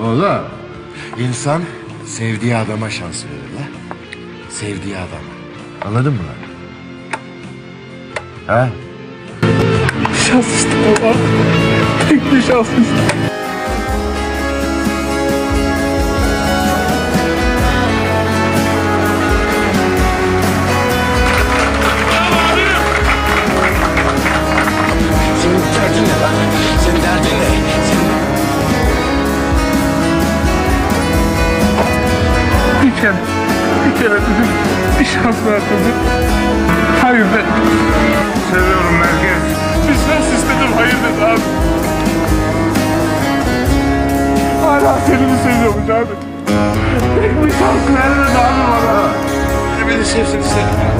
Oğlum, insan sevdiği adama şans verir la. Sevdiği adama. Anladın mı lan? Ha? Şans işte baba. Tek bir şans işte. Kere, bir kere dedim. Bir şans ver dedim. Hayır de. Seviyorum merkez. Bir şans istedim hayır dedi abi. Hala seni mi seviyormuş abi? Tek bir şans ver dedi abi bana. Beni sevsin istedim.